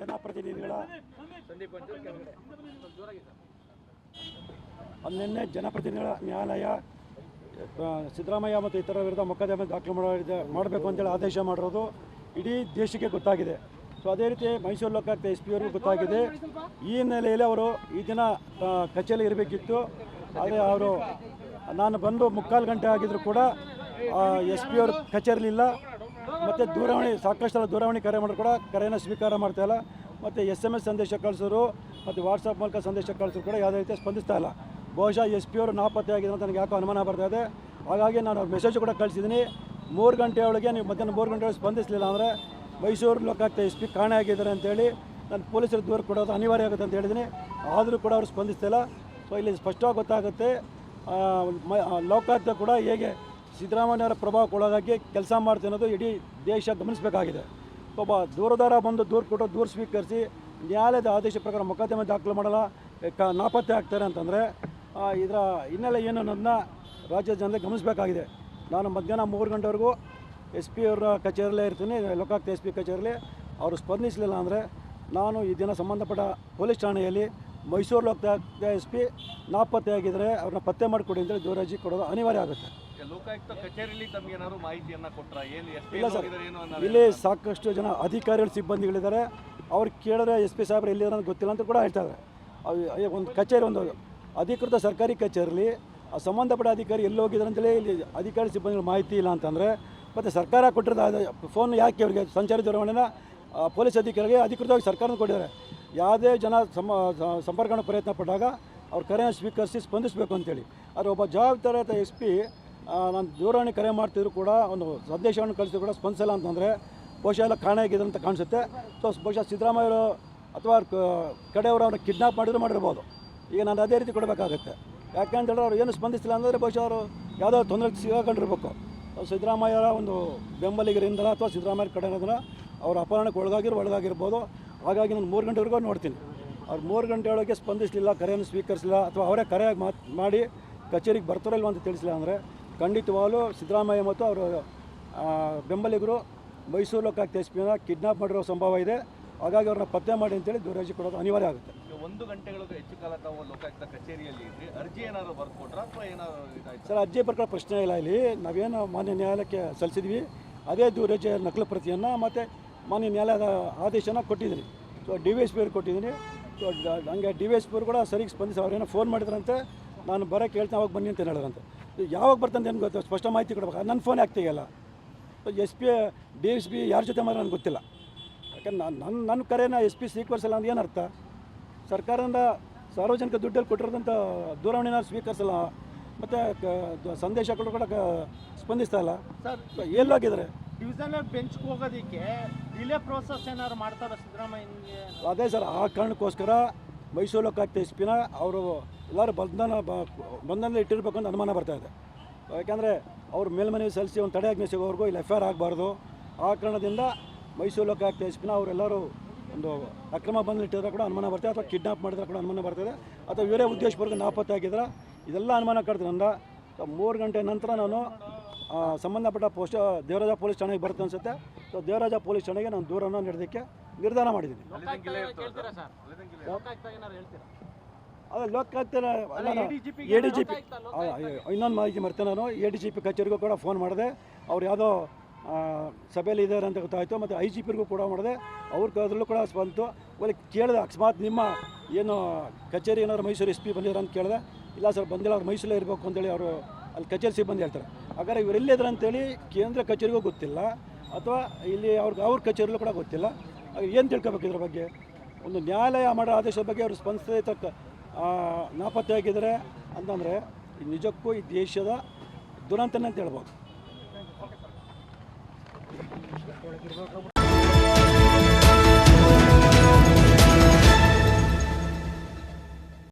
ಜನಪ್ರತಿನಿಧಿಗಳ ನಿನ್ನೆ ಜನಪ್ರತಿನಿಧಿಗಳ ನ್ಯಾಯಾಲಯ ಸಿದ್ದರಾಮಯ್ಯ ಮತ್ತು ಇತರ ವಿರುದ್ಧ ಮೊಕದ್ದಮೆ ದಾಖಲು ಮಾಡಿದ ಮಾಡಬೇಕು ಅಂತೇಳಿ ಆದೇಶ ಮಾಡಿರೋದು ಇಡೀ ದೇಶಕ್ಕೆ ಗೊತ್ತಾಗಿದೆ. ಸೊ ಅದೇ ರೀತಿ ಮೈಸೂರು ಲೋಕಾಯುಕ್ತ ಎಸ್ ಪಿ ಅವರಿಗೂ ಗೊತ್ತಾಗಿದೆ. ಈ ಹಿನ್ನೆಲೆಯಲ್ಲಿ ಅವರು ಈ ದಿನ ಕಚೇರಿ ಇರಬೇಕಿತ್ತು. ಆದರೆ ಅವರು ನಾನು ಬಂದು ಮುಕ್ಕಾಲು ಗಂಟೆ ಆಗಿದ್ರು ಕೂಡ ಎಸ್ ಪಿ ಅವರು ಕಚೇರಿಲಿಲ್ಲ. ಮತ್ತು ದೂರವಾಣಿ, ಸಾಕಷ್ಟು ದೂರವಾಣಿ ಕರೆ ಮಾಡಿ ಕೂಡ, ಕರೆಯನ್ನು ಸ್ವೀಕಾರ ಮಾಡ್ತಾ ಇಲ್ಲ. ಮತ್ತು ಎಸ್ ಎಂ ಎಸ್ ಸಂದೇಶ ಕಳಿಸೋರು ಮತ್ತು ವಾಟ್ಸಪ್ ಮೂಲಕ ಸಂದೇಶ ಕಳಿಸೋರು ಕೂಡ ಯಾವುದೇ ರೀತಿ ಸ್ಪಂದಿಸ್ತಾ ಇಲ್ಲ. ಬಹುಶಃ ಎಸ್ ಪಿ ಅವರು ನಾಪತ್ತೆ ಆಗಿದೆ ಅಂತ ನನಗೆ ಯಾಕೋ ಅನುಮಾನ ಬರ್ತಾ ಇದೆ. ಹಾಗಾಗಿ ನಾನು ಅವ್ರ ಮೆಸೇಜ್ ಕೂಡ ಕಳಿಸಿದ್ದೀನಿ. ಮೂರು ಗಂಟೆ ಒಳಗೆ ನೀವು ಮಧ್ಯಾಹ್ನ ಮೂರು ಗಂಟೆ ಒಳಗೆ ಸ್ಪಂದಿಸಲಿಲ್ಲ ಅಂದರೆ ಮೈಸೂರು ಲೋಕಾಯುಕ್ತ ಎಸ್ ಪಿ ಕಾಣೆ ಆಗಿದ್ದಾರೆ ಅಂತೇಳಿ ನಾನು ಪೊಲೀಸರು ದೂರು ಕೊಡೋದು ಅನಿವಾರ್ಯ ಆಗುತ್ತೆ ಅಂತ ಹೇಳಿದ್ದೀನಿ. ಆದರೂ ಕೂಡ ಅವರು ಸ್ಪಂದಿಸ್ತಿಲ್ಲ ಸೊ ಇಲ್ಲಿ ಸ್ಪಷ್ಟವಾಗಿ ಗೊತ್ತಾಗುತ್ತೆ ಲೋಕಾಯುಕ್ತ ಕೂಡ ಹೇಗೆ ಸಿದ್ದರಾಮಯ್ಯವರ ಪ್ರಭಾವಕ್ಕೊಳಗಾಗಿ ಕೆಲಸ ಮಾಡ್ತಾ ಅನ್ನೋದು ಇಡೀ ದೇಶ ಗಮನಿಸಬೇಕಾಗಿದೆ. ಒಬ್ಬ ದೂರದಾರ ಬಂದು ದೂರು ಕೊಟ್ಟು ದೂರು ಸ್ವೀಕರಿಸಿ ನ್ಯಾಯಾಲಯದ ಆದೇಶ ಪ್ರಕಾರ ಮೊಕದ್ದಮೆ ದಾಖಲು ಮಾಡಲ್ಲ, ಕ ನಾಪತ್ತೆ ಆಗ್ತಾರೆ ಅಂತಂದರೆ ಇದರ ಹಿನ್ನೆಲೆ ಏನು ಅನ್ನೋದನ್ನ ರಾಜ್ಯ ಜನರಿಗೆ ಗಮನಿಸಬೇಕಾಗಿದೆ. ನಾನು ಮಧ್ಯಾಹ್ನ ಮೂರು ಗಂಟೆವರೆಗೂ ಎಸ್ ಪಿ ಅವರ ಕಚೇರಿಯಲ್ಲೇ ಇರ್ತೀನಿ, ಲೋಕಾಯುಕ್ತ ಎಸ್ ಪಿ ಕಚೇರಿಯಲ್ಲಿ ಅವರು ಸ್ಪಂದಿಸಲಿಲ್ಲ ಅಂದರೆ ನಾನು ಈ ದಿನ ಸಂಬಂಧಪಟ್ಟ ಪೊಲೀಸ್ ಠಾಣೆಯಲ್ಲಿ ಮೈಸೂರು ಲೋಕಾಯುಕ್ತ ಎಸ್ ಪಿ ನಾಪತ್ತೆಯಾಗಿದ್ದರೆ ಅವ್ರನ್ನ ಪತ್ತೆ ಮಾಡಿಕೊಡಿ ಅಂತೇಳಿ ಜೋರಾಜಿ ಕೊಡೋದು ಅನಿವಾರ್ಯ ಆಗುತ್ತೆ. ಲೋಕಾಯುಕ್ತ ಕಚೇರಿಯಲ್ಲಿ ಮಾಹಿತಿಯನ್ನ ಇಲ್ಲ ಸರ್. ಇಲ್ಲಿ ಸಾಕಷ್ಟು ಜನ ಅಧಿಕಾರಿಗಳು ಸಿಬ್ಬಂದಿಗಳಿದ್ದಾರೆ. ಅವ್ರು ಕೇಳಿದ್ರೆ ಎಸ್ ಪಿ ಸಾಹೇಬ್ರು ಎಲ್ಲಿದ್ದಾರೆ ಅಂತ ಗೊತ್ತಿಲ್ಲ ಅಂತ ಕೂಡ ಹೇಳ್ತಾರೆ ಒಂದು ಕಚೇರಿ ಒಂದು ಅಧಿಕೃತ ಸರ್ಕಾರಿ ಕಚೇರಿಲಿ ಆ ಸಂಬಂಧಪಟ್ಟ ಅಧಿಕಾರಿ ಎಲ್ಲಿ ಹೋಗಿದ್ದಾರೆ ಅಂತೇಳಿ ಇಲ್ಲಿ ಅಧಿಕಾರಿ ಸಿಬ್ಬಂದಿಗಳ ಮಾಹಿತಿ ಇಲ್ಲ ಅಂತಂದರೆ ಮತ್ತು ಸರ್ಕಾರ ಕೊಟ್ಟಿರೋದು ಫೋನ್ ಯಾಕೆ ಅವರಿಗೆ ಸಂಚಾರಿ ದೂರವಾಣಿನ ಪೊಲೀಸ್ ಅಧಿಕಾರಿಗೆ ಅಧಿಕೃತವಾಗಿ ಸರ್ಕಾರನ ಕೊಟ್ಟಿದ್ದಾರೆ. ಯಾವುದೇ ಜನ ಸಮ ಸ- ಸಂಪರ್ಕ ಪ್ರಯತ್ನ ಪಟ್ಟಾಗ ಅವ್ರ ಕರೆಯನ್ನು ಸ್ವೀಕರಿಸಿ ಸ್ಪಂದಿಸಬೇಕು ಅಂತೇಳಿ. ಆದರೆ ಒಬ್ಬ ಜವಾಬ್ದಾರಿಯುತ ಎಸ್ ಪಿ ನಾನು ದೂರವಾಣಿ ಕರೆ ಮಾಡ್ತಿದ್ರು ಕೂಡ ಒಂದು ಸಂದೇಶವನ್ನು ಕಳಿಸಿದ್ರು ಕೂಡ ಸ್ಪಂದಿಸಲ್ಲ ಅಂತಂದರೆ ಬಹುಶಃ ಎಲ್ಲ ಕಾಣೆ ಆಗಿದೆ ಅಂತ ಕಾಣಿಸುತ್ತೆ. ಸೊ ಬಹುಶಃ ಸಿದ್ದರಾಮಯ್ಯವರು ಅಥವಾ ಕಡೆಯವರು ಅವ್ರನ್ನ ಕಿಡ್ನಾಪ್ ಮಾಡಿದ್ರು ಮಾಡಿರ್ಬೋದು. ಈಗ ನಾನು ಅದೇ ರೀತಿ ಕೊಡಬೇಕಾಗತ್ತೆ. ಯಾಕೆಂದರೆ ಅವ್ರು ಏನು ಸ್ಪಂದಿಸಿಲ್ಲ ಅಂದರೆ ಬಹುಶಃ ಅವರು ಯಾವುದೋ ತೊಂದರೆ ಸಿಗಾಕೊಂಡಿರ್ಬೇಕು. ಸಿದ್ದರಾಮಯ್ಯರ ಒಂದು ಬೆಂಬಲಿಗರಿಂದ ಅಥವಾ ಸಿದ್ದರಾಮಯ್ಯ ಕಡೆ ಅವ್ರ ಅಪಹರಣಕ್ಕೆ ಒಳಗಾಗಿರೋ ಒಳಗಾಗಿರ್ಬೋದು. ಹಾಗಾಗಿ ನಾನು ಮೂರು ಗಂಟೆವರೆಗೂ ನೋಡ್ತೀನಿ. ಅವ್ರು ಮೂರು ಗಂಟೆ ಒಳಗೆ ಸ್ಪಂದಿಸಲಿಲ್ಲ ಕರೆಯನ್ನು ಸ್ವೀಕರಿಸಲಿಲ್ಲ ಅಥವಾ ಅವರೇ ಕರೆ ಮಾತು ಮಾಡಿ ಕಚೇರಿಗೆ ಬರ್ತಾರೋ ಇಲ್ವ ಅಂತ ತಿಳಿಸಿಲ್ಲ ಅಂದರೆ ಖಂಡಿತವಾಗಲೂ ಸಿದ್ದರಾಮಯ್ಯ ಮತ್ತು ಅವರು ಬೆಂಬಲಿಗರು ಮೈಸೂರು ಲೋಕಾಯುಕ್ತ ಎಸ್ ಪಿನ ಕಿಡ್ನಾಪ್ ಮಾಡಿರೋ ಸಂಭವ ಇದೆ. ಹಾಗಾಗಿ ಅವ್ರನ್ನ ಪತ್ತೆ ಮಾಡಿ ಅಂತೇಳಿ ದೂರಜಿ ಕೊಡೋದು ಅನಿವಾರ್ಯ ಆಗುತ್ತೆ. ಒಂದು ಗಂಟೆಗಳಿಗೂ ಹೆಚ್ಚು ಕಾಲ ತಾವು ಲೋಕಾಯುಕ್ತ ಕಚೇರಿಯಲ್ಲಿ ಇದ್ರಿ ಅರ್ಜಿ ಏನಾದರೂ ಬರ್ಕೊಟ್ರ ಅಥವಾ ಏನಾದರೂ ಸರ್ ಅರ್ಜಿ ಬರ್ಕೊಳ್ಳೋ ಪ್ರಶ್ನೆ ಇಲ್ಲ ಇಲ್ಲಿ. ನಾವೇನು ಮಾನ್ಯ ನ್ಯಾಯಾಲಯಕ್ಕೆ ಸಲ್ಲಿಸಿದ್ವಿ. ಅದೇ ದೂರಜೆ ನಕಲು ಪ್ರತಿಯನ್ನು ಮತ್ತು ಮಾನ್ಯ ನ್ಯಾಯಾಲಯದ ಆದೇಶನ ಕೊಟ್ಟಿದ್ದೀನಿ so D V S P ಅವ್ರಿಗೆ ಕೊಟ್ಟಿದ್ದೀನಿ ಸೊ ಹಂಗೆ ಡಿ ವಿ ಎಸ್ ಪಿ ಅವ್ರು ಕೂಡ ಸರಿಗೆ ಸ್ಪಂದಿಸಿ ಅವ್ರೇನೋ ಫೋನ್ ಮಾಡಿದ್ರಂತೆ. ನಾನು ಬರೋಕ್ಕೆ ಹೇಳ್ತೀನಿ ಅವಾಗ ಬನ್ನಿ ಅಂತ ಹೇಳಿದ್ರಂತೆ. ಯಾವಾಗ ಬರ್ತಂತ ಏನು ಗೊತ್ತು? ಸ್ಪಷ್ಟ ಮಾಹಿತಿ ಕೊಡ್ಬೇಕು? ನನ್ನ ಫೋನ್ ಆಗ್ತಿಲ್ಲ S P D S P ಯಾರ ಜೊತೆ ಮಾತ್ರ ನನಗೆ ಗೊತ್ತಿಲ್ಲ. ಯಾಕಂದ್ರೆ ನಾನು ನನ್ನ ನನ್ನ ಕರೆನ ಎಸ್ ಪಿ ಸ್ವೀಕರಿಸಲ್ಲ ಅಂದ್ರೆ ಏನು ಅರ್ಥ? ಸರ್ಕಾರದಿಂದ ಸಾರ್ವಜನಿಕ ದುಡ್ಡಲ್ಲಿ ಕೊಟ್ಟಿರೋದಂಥ ದೂರವಾಣಿನ ಸ್ವೀಕರಿಸಲ್ಲ. ಮತ್ತು ಸಂದೇಶಗಳು ಕೂಡ ಸ್ಪಂದಿಸ್ತಾ ಇಲ್ಲ. ಸರ್. ಎಲ್ಲೋಗಿದ್ದಾರೆ ಡಿವಿಷನಲ್ ಬೆಂಚ್ಗೆ ಹೋಗೋದಕ್ಕೆ ಡಿಲೇ ಪ್ರೋಸೆಸ್ ಏನಾದ್ರು ಮಾಡ್ತಾರ ಸಿದ್ದರಾಮಯ್ಯ ಅದೇ ಸರ್, ಆ ಕಾರಣಕ್ಕೋಸ್ಕರ ಮೈಸೂರು ಲೋಕಾಯುಕ್ತ ಎಸ್ ಪಿನ ಅವರು ಎಲ್ಲರೂ ಬಂಧನ ಬಂಧನ ಬಂಧನದಲ್ಲಿ ಇಟ್ಟಿರ್ಬೇಕು ಅಂತ ಅನುಮಾನ ಬರ್ತಾ ಇದೆ. ಯಾಕೆಂದರೆ ಅವ್ರ ಮೇಲ್ಮನೆ ಸಲ್ಲಿಸಿ ಒಂದು ತಡೆಯಾಜ್ಞೆ ಸಿಗೋವರೆಗೂ ಇಲ್ಲಿ ಎಫ್ ಐ ಆರ್ ಆಗಬಾರ್ದು. ಆ ಕಾರಣದಿಂದ ಮೈಸೂರು ಲೋಕಾಯುಕ್ತ ಎಸ್ ಪಿನ ಅವರೆಲ್ಲರೂ ಒಂದು ಅಕ್ರಮ ಬಂಧನ ಇಟ್ಟಿದ್ರೆ ಕೂಡ ಅನುಮಾನ ಬರ್ತದೆ ಅಥವಾ ಕಿಡ್ನಾಪ್ ಮಾಡಿದ್ರೆ ಕೂಡ ಅನುಮಾನ ಬರ್ತದೆ. ಅಥವಾ ಇವರೇ ಉದ್ದೇಶಪೂರ್ವಕ ನಾಪತ್ತೆ ಆಗಿದ್ರೆ ಇದೆಲ್ಲ ಅನುಮಾನ ಕಡ್ದ್ರಿಂದ ಮೂರು ಗಂಟೆ ನಂತರ ನಾನು ಸಂಬಂಧಪಟ್ಟ ಪೋಸ್ಟ್ ದೇವರಾಜ ಪೊಲೀಸ್ ಠಾಣೆಗೆ ಬರುತ್ತೆ ಅನ್ಸುತ್ತೆ. ಸೊ ದೇವರಾಜ ಪೊಲೀಸ್ ಠಾಣೆಗೆ ನಾನು ದೂರನ್ನು ನೀಡೋದಕ್ಕೆ ನಿರ್ಧಾರ ಮಾಡಿದ್ದೀನಿ. ಅದೇ Lokayukta A D G P ಇನ್ನೊಂದು ಮಾಹಿತಿ ಮರ್ತೆ ನಾನು. ಎ ಡಿ ಜಿ ಪಿ ಕಚೇರಿಗೂ ಕೂಡ ಫೋನ್ ಮಾಡಿದೆ. ಅವ್ರು ಯಾವುದೋ ಸಭೆಯಲ್ಲಿ ಇದ್ದಾರೆ ಅಂತ ಗೊತ್ತಾಯಿತು. ಮತ್ತು ಐ ಜಿ ಪಿಗೂ ಕೂಡ ಮಾಡಿದೆ. ಅವ್ರ ಕದ್ರಲ್ಲೂ ಕೂಡ ಬಂತು. ಒಳ್ಳೆ ಕೇಳಿದೆ ಅಕಸ್ಮಾತ್ ನಿಮ್ಮ ಏನು ಕಚೇರಿ ಏನಾದ್ರು ಮೈಸೂರು ಎಸ್ ಪಿ ಬಂದಿದ್ದಾರೆ ಅಂತ ಕೇಳಿದೆ. ಇಲ್ಲ ಸರ್ ಬಂದಿಲ್ಲ ಅವ್ರು ಮೈಸೂರಲ್ಲೇ ಇರಬೇಕು ಅಂತೇಳಿ ಅವರು ಅಲ್ಲಿ ಕಚೇರಿ ಸಿಬ್ಬಂದಿ ಹೇಳ್ತಾರೆ. ಹಾಗಾದ್ರೆ ಇವ್ರು ಎಲ್ಲಿದ್ದಾರೆ ಅಂತೇಳಿ ಕೇಂದ್ರ ಕಚೇರಿಗೂ ಗೊತ್ತಿಲ್ಲ. ಅಥವಾ ಇಲ್ಲಿ ಅವ್ರಿಗೆ ಅವ್ರ ಕಚೇರಿಲೂ ಕೂಡ ಗೊತ್ತಿಲ್ಲ. ಏನು ತಿಳ್ಕೊಬೇಕು ಇದ್ರ ಬಗ್ಗೆ? ಒಂದು ನ್ಯಾಯಾಲಯ ಮಾಡೋ ಆದೇಶದ ಬಗ್ಗೆ ಅವರು ಸ್ಪಂದಿಸದೇ ತಕ್ಕ ನಾಪತ್ತೆ ಆಗಿದ್ದಾರೆ ಅಂತಂದರೆ ನಿಜಕ್ಕೂ ಈ ದೇಶದ ದುರಂತನೇ ಅಂತ ಹೇಳ್ಬೋದು.